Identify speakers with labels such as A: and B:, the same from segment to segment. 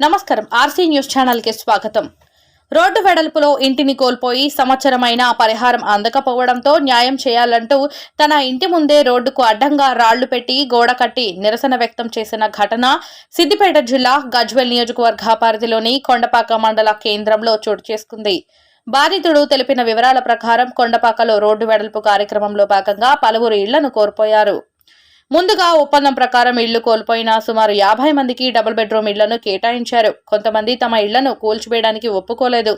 A: నమస్కారం. RC news ఛానల్కి స్వాగతం. రోడ్డు వెడల్పులో ఇంటిని కోల్పోయి సంవత్సరమైన పరిహారం అందకపోవడంతో న్యాయం చేయాలంటూ తన ఇంటి ముందే రోడ్డుకు అడ్డంగా రాళ్ళు పెట్టి గోడ కట్టి నిరసన వ్యక్తం చేసిన ఘటన సిద్దిపేట జిల్లా గజ్వెల్ నియోజకవర్గ పరిధిలోని కొండపాక మండల కేంద్రంలో చోటు చేసుకుంది. బాధితుడు తెలిపిన వివరాల ప్రకారం కొండపాకలో రోడ్డు వెడల్పు కార్యక్రమంలో భాగంగా పలువురు ఇళ్ళను కోల్పోయారు. ముందుగా ఒప్పందం ప్రకారం ఇళ్ళు కోల్పోయిన సుమారు యాభై మందికి డబుల్ బెడ్రూమ్ ఇళ్ళను కేటాయించారు. కొంతమంది తమ ఇళ్ళను కూల్చివేయడానికి ఒప్పుకోలేదు.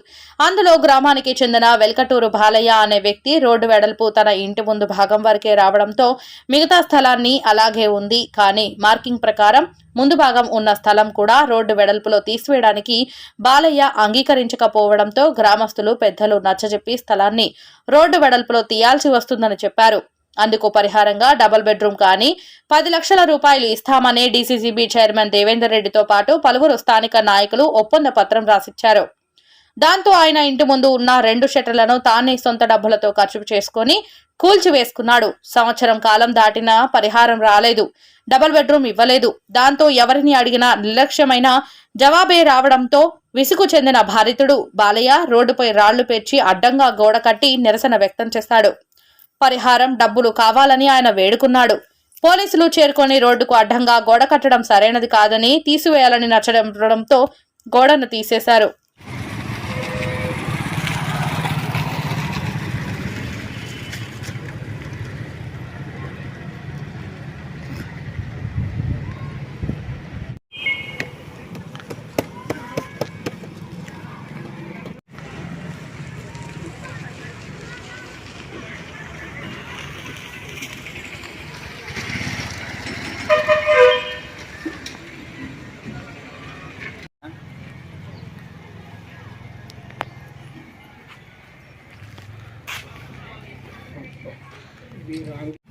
A: అందులో గ్రామానికి చెందిన వెల్కటూరు బాలయ్య అనే వ్యక్తి రోడ్డు వెడల్పు తన ఇంటి ముందు భాగం వరకే రావడంతో మిగతా స్థలాన్ని అలాగే ఉంది. కానీ మార్కింగ్ ప్రకారం ముందు భాగం ఉన్న స్థలం కూడా రోడ్డు వెడల్పులో తీసివేయడానికి బాలయ్య అంగీకరించకపోవడంతో గ్రామస్తులు పెద్దలు నచ్చజెప్పి స్థలాన్ని రోడ్డు వెడల్పులో తీయాల్సి వస్తుందని చెప్పారు. అందుకు పరిహారంగా డబుల్ బెడ్రూమ్ కానీ పది లక్షల రూపాయలు ఇస్తామని డీసీసీబీ చైర్మన్ దేవేందర్ రెడ్డితో పాటు పలువురు స్థానిక నాయకులు ఒప్పంద పత్రం రాసిచ్చారు. దాంతో ఆయన ఇంటి ముందు ఉన్న రెండు షట్టర్లను తానే సొంత డబ్బులతో ఖర్చు చేసుకుని కూల్చివేసుకున్నాడు. సంవత్సరం కాలం దాటిన పరిహారం రాలేదు. డబుల్ బెడ్రూమ్ ఇవ్వలేదు. దాంతో ఎవరిని అడిగినా నిర్లక్ష్యమైన జవాబే రావడంతో విసుగు చెందిన భారితుడు బాలయ్య రోడ్డుపై రాళ్ళు పేర్చి అడ్డంగా గోడ కట్టి నిరసన వ్యక్తం చేశాడు పరిహారం డబ్బులు కావాలని ఆయన వేడుకున్నాడు. పోలీసులు చేరుకొని రోడ్డుకు అడ్డంగా గోడ కట్టడం సరైనది కాదని తీసివేయాలని నచ్చడంతో గోడను తీసేశారు. be wrong.